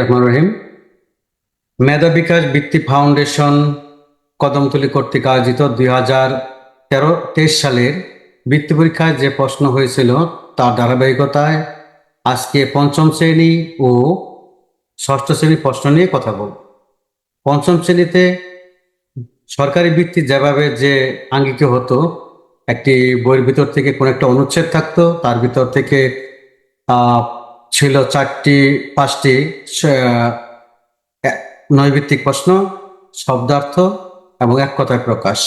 রহমান রহিম। মেধা বিকাশ বৃত্তি ফাউন্ডেশন কদমতলি কর্তৃক আয়োজিত দুই হাজার তেরো তেইশ সালের বৃত্তি পরীক্ষায় যে প্রশ্ন হয়েছিল তার ধারাবাহিকতায় আজকে পঞ্চম শ্রেণি ও ষষ্ঠ শ্রেণির প্রশ্ন নিয়ে কথা বলব। পঞ্চম শ্রেণীতে সরকারি বৃত্তি যেভাবে যে আঙ্গিক হতো, একটি বইয়ের ভিতর থেকে কোনো একটা অনুচ্ছেদ থাকতো, তার ভিতর থেকে ছিল চারটি, পাঁচটি নৈভিত্তিক প্রশ্ন, শব্দার্থ এবং এক কথায় প্রকাশ।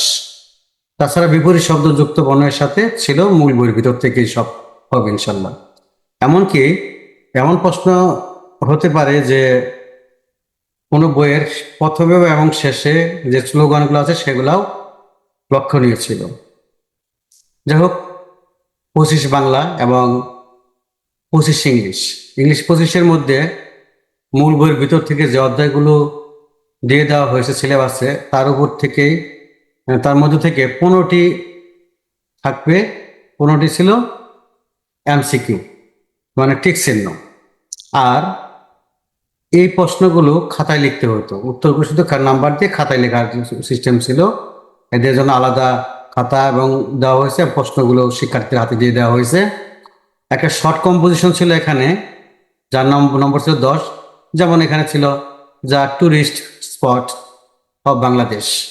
তাছাড়া বিপরীত শব্দযুক্ত বর্ণের সাথে ছিল মূল বইয়ের ভিতর থেকেই সব হবে ইনশাল্লাহ এমনকি এমন প্রশ্ন হতে পারে যে কোনো বইয়ের প্রথমে এবং শেষে যে স্লোগানগুলো আছে সেগুলাও লক্ষণীয় ছিল। যাই হোক, পঁচিশ বাংলা এবং পঁচিশ ইংলিশ। ইংলিশ পঁচিশের মধ্যে মূল বইয়ের ভিতর থেকে যে অধ্যায়গুলো দিয়ে দেওয়া হয়েছে, সিলেবাসে, তার উপর থেকেই তার মধ্যে থেকে পনেরোটি থাকবে। পনেরোটি ছিল এমসিকিউ মানে টিক চিহ্ন। আর এই প্রশ্নগুলো খাতায় লিখতে হতো। উত্তরগুলো শুধু নাম্বার দিয়ে খাতায় লেখার সিস্টেম ছিল। এদের জন্য আলাদা খাতা এবং দেওয়া হয়েছে, প্রশ্নগুলো শিক্ষার্থীর হাতে দিয়ে দেওয়া হয়েছে। একটা শর্ট কম্পোজিশন ছিল এখানে, যার নম্বর নম্বর ছিল দশ। যেমন এখানে ছিল, যা ট্যুরিস্ট স্পট অফ বাংলাদেশ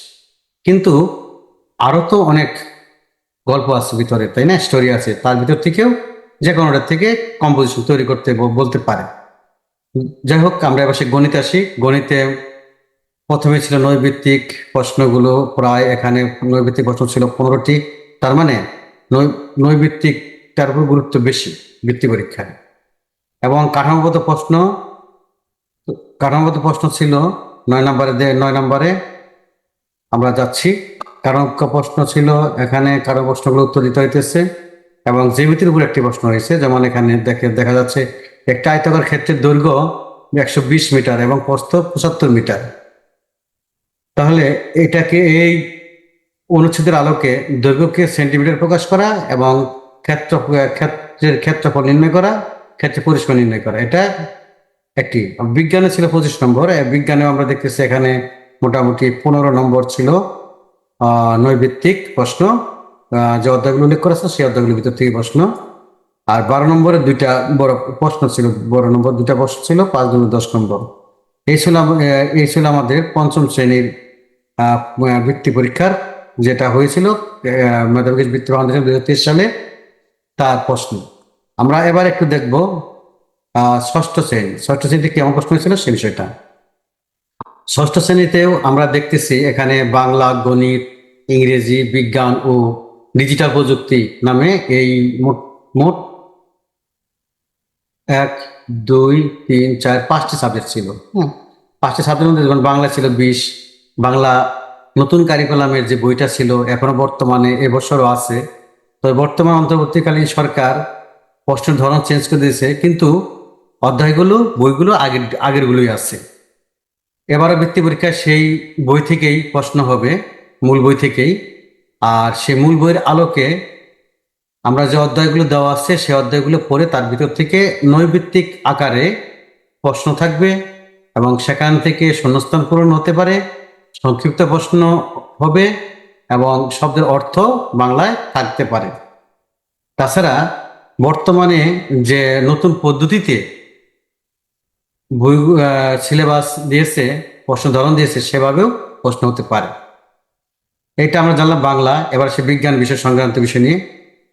কিন্তু আরও তো অনেক গল্প আছে ভিতরে, তাই না? স্টোরি আছে, তার ভিতর থেকেও যে কোনোটার থেকে কম্পোজিশন তৈরি করতে বলতে পারে। যাই হোক, আমরা এবার সে গণিতে আসি। গণিতে প্রথমে ছিল নৈভিত্তিক প্রশ্নগুলো, প্রায় এখানে নৈভিত্তিক প্রশ্ন ছিল পনেরোটি। তার মানে নৈ- নৈভিত্তিকটার উপর গুরুত্ব বেশি বৃত্তি পরীক্ষায়। এবং কাঠামোগত প্রশ্ন কাঠামোগত প্রশ্ন ছিল নয় নম্বরে নয় নম্বরে আমরা যাচ্ছি। কারণ প্রশ্ন ছিল এখানে কারও প্রশ্নগুলো উত্তর দিতে হইতেছে এবং জ্যামিতির উপর একটি প্রশ্ন হয়েছে যেমন এখানে দেখে, দেখা যাচ্ছে একটা আয়তকার ক্ষেত্রের দৈর্ঘ্য একশো বিশ মিটার এবং প্রস্থ পঁচাত্তর মিটার। তাহলে এটাকে এই অনুচ্ছেদের আলোকে দৈর্ঘ্যকে সেন্টিমিটার প্রকাশ করা এবং ক্ষেত্র, ক্ষেত্রের ক্ষেত্রফল নির্ণয় করা ক্ষেত্রে পরিসীমা নির্ণয় করা। এটা একটি। বিজ্ঞানে ছিল পঁচিশ নম্বর। বিজ্ঞানে আমরা দেখতেছি এখানে মোটামুটি পনেরো নম্বর ছিল নৈভিত্তিক প্রশ্ন। যে অধ্যায়গুলো উল্লেখ করা আছে, সেই অধ্যায়গুলোর ভিতর থেকে প্রশ্ন। আর বারো নম্বরে দুইটা বড় প্রশ্ন ছিল বড় নম্বর দুইটা প্রশ্ন ছিল, পাঁচ নম্বর দশ নম্বর। এই ছিল এই ছিল আমাদের পঞ্চম শ্রেণির বৃত্তি পরীক্ষার, যেটা হয়েছিল মেধাবিকাশ বৃত্তি ফাউন্ডেশন দুই হাজার তেইশ সালে। তার প্রশ্ন। আমরা এবার একটু দেখব ষষ্ঠ শ্রেণি। ষষ্ঠ শ্রেণীতে কেমন প্রশ্ন হয়েছিল? সে বিষয়টা। ষষ্ঠ শ্রেণীতেও আমরা দেখতেছি এখানে বাংলা, গণিত, ইংরেজি, বিজ্ঞান ও ডিজিটাল প্রযুক্তি নামে এই মোট মোট এক, দুই, তিন, চার, পাঁচটি সাবজেক্ট ছিল। হ্যাঁ পাঁচটি সাবজেক্টের মধ্যে যেমন বাংলা ছিল বিশ, বাংলা নতুন কারিকুলামের যে বইটা ছিল এখনও বর্তমানে এবছরও আছে। তো বর্তমান অন্তর্বর্তীকালীন সরকার প্রশ্নের ধরন চেঞ্জ করে দিয়েছে, কিন্তু অধ্যায়গুলো, বইগুলো আগের, আগেরগুলোই আছে। এবারও বৃত্তি পরীক্ষা সেই বই থেকেই প্রশ্ন হবে, মূল বই থেকেই। আর সেই মূল বইয়ের আলোকে আমরা যে অধ্যায়গুলো দেওয়া আছে, সেই অধ্যায়গুলো পড়ে তার ভিতর থেকে নৈভিত্তিক আকারে প্রশ্ন থাকবে এবং সেখান থেকে শূন্যস্থান পূরণ হতে পারে, সংক্ষিপ্ত প্রশ্ন হবে। এবং শব্দের অর্থ বাংলায় থাকতে পারে। তাছাড়া বর্তমানে যে নতুন পদ্ধতিতে সিলেবাস দিয়েছে, প্রশ্ন ধরন দিয়েছে, সেভাবেও প্রশ্ন হতে পারে। এটা আমরা জানলাম বাংলা। এবার সে বিজ্ঞান বিষয় সংক্রান্ত বিষয় নিয়ে।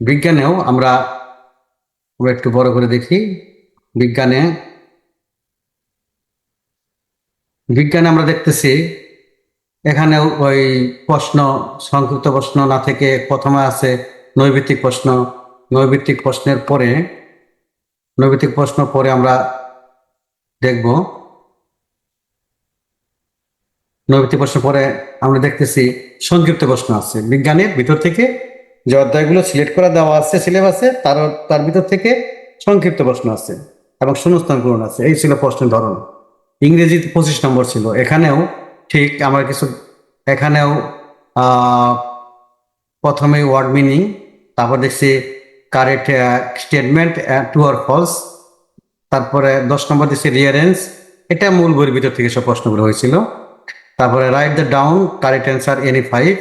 বিজ্ঞানেও আমরা একটু বড় করে দেখি। বিজ্ঞানে বিজ্ঞানে আমরা দেখতেছি এখানেও ওই প্রশ্ন, সংক্ষিপ্ত প্রশ্ন না থেকে প্রথমে আছে নৈভিত্তিক প্রশ্ন। নৈভিত্তিক প্রশ্নের পরে নৈভিত্তিক প্রশ্ন পরে আমরা দেখব। নৈভিত্তিক প্রশ্ন পরে আমরা দেখতেছি সংক্ষিপ্ত প্রশ্ন আছে। বিজ্ঞানের ভিতর থেকে যে অধ্যায়গুলো সিলেক্ট করা দেওয়া আছে, সিলেবাসে, তার তার ভিতর থেকে সংক্ষিপ্ত প্রশ্ন আছে এবং শূন্যস্থান পূরণ আছে। এই ছিল প্রশ্নের ধরন। ইংরেজিতে পঁচিশ নম্বর ছিল। এখানেও ঠিক আমরা কিছু এখানেও প্রথমে ওয়ার্ড মিনিং তারপর দেখছি কারেক্ট স্টেটমেন্ট টু আর ফলস তারপরে দশ নম্বর দিচ্ছে রিয়ারেন্স এটা মূল বইয়ের ভিতর থেকে সব প্রশ্নগুলো হয়েছিল। তারপরে write the down correct answer any five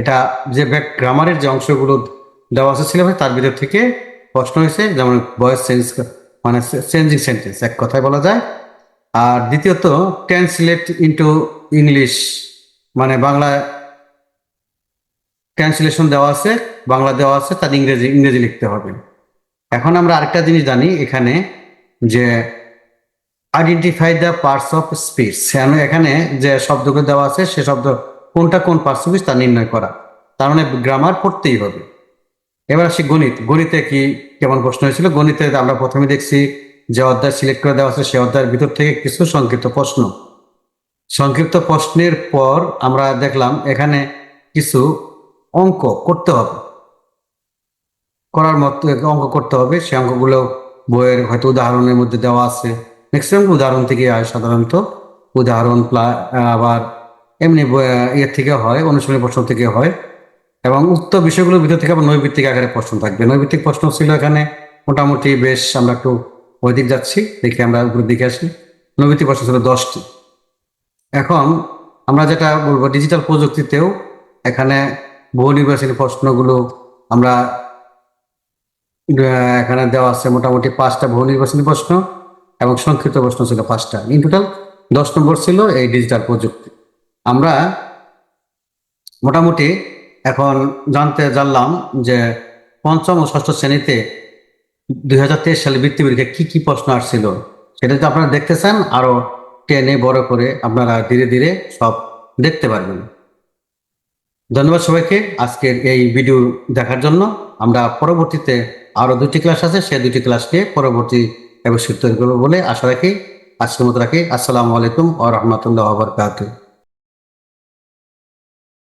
এটা যে ব্যাক গ্রামারের যে অংশগুলো দেওয়া আছে সিলেবাস তার ভিতর থেকে প্রশ্ন হয়েছে, যেমন ভয়েস চেঞ্জ মানে চেঞ্জিং সেন্টেন্স এক কথায় বলা যায়। আর দ্বিতীয়ত ট্রান্সলেট ইন্টু ইংলিশ মানে বাংলা ট্রান্সলেশন দেওয়া আছে, বাংলা দেওয়া আছে, তার ইংরেজি ইংরেজি লিখতে হবে। এখন আমরা আরেকটা জিনিস জানি এখানে, যে identify the parts of speech এখানে যে শব্দগুলো দেওয়া আছে, সে শব্দ কোনটা কোন পার্টস অফ তা নির্ণয় করা। তার মানে গ্রামার পড়তেই হবে। এবার আসি গণিত। গণিতে কি কেমন প্রশ্ন হয়েছিল? গণিতে আমরা প্রথমে দেখছি যে অধ্যায় সিলেক্ট করে দেওয়া আছে, সে অধ্যায়ের ভিতর থেকে কিছু সংক্ষিপ্ত প্রশ্ন। সংক্ষিপ্ত প্রশ্নের পর আমরা দেখলাম এখানে কিছু অঙ্ক করতে হবে। করার মতো অঙ্ক করতে হবে। সে অঙ্কগুলো বইয়ের হয়তো উদাহরণের মধ্যে দেওয়া আছে। ম্যাক্সিমাম উদাহরণ থেকে হয় সাধারণত। উদাহরণ আবার এমনি ইয়ের থেকে হয়, অনুশীলনী প্রশ্ন থেকে হয়। এবং উক্ত বিষয়গুলোর ভিতর থেকে আবার নৈবিত্তিক আকারে প্রশ্ন থাকবে। নৈবিত্তিক প্রশ্ন ছিল এখানে মোটামুটি বেশ আমরা একটু ওই দিক যাচ্ছি, দেখি আমরা উপরের দিকে আসি। নৈবিত্তিক প্রশ্ন ছিল দশটি। এখন আমরা যেটা বলব ডিজিটাল প্রযুক্তিতেও এখানে বহু নির্বাচনী প্রশ্নগুলো আমরা এখানে দেওয়া আছে। মোটামুটি পাঁচটা বহু নির্বাচনী প্রশ্ন এবং সংক্ষিপ্ত প্রশ্ন ছিল পাঁচটা। ইন টোটাল দশ নম্বর ছিল এই ডিজিটাল প্রযুক্তি। আমরা মোটামুটি এখন জানতে জানলাম যে পঞ্চম ও ষষ্ঠ শ্রেণীতে দুই হাজার তেইশ সালে বৃত্তি পরীক্ষায় কি কি প্রশ্ন আসছিল, সেটা তো আপনারা দেখতে চান আরও টেনে বড় করে আপনারা ধীরে ধীরে সব দেখতে পারবেন। ধন্যবাদ সবাইকে আজকের এই ভিডিও দেখার জন্য। আমরা পরবর্তীতে আরও দুটি ক্লাস আছে, সেই দুটি ক্লাসকে পরবর্তী অবশ্যই তৈরি করব বলে আশা রাখি, আজকের মতো রাখি। আসসালামু আলাইকুম ও রহমতুল্লাহ বরকাতুহ।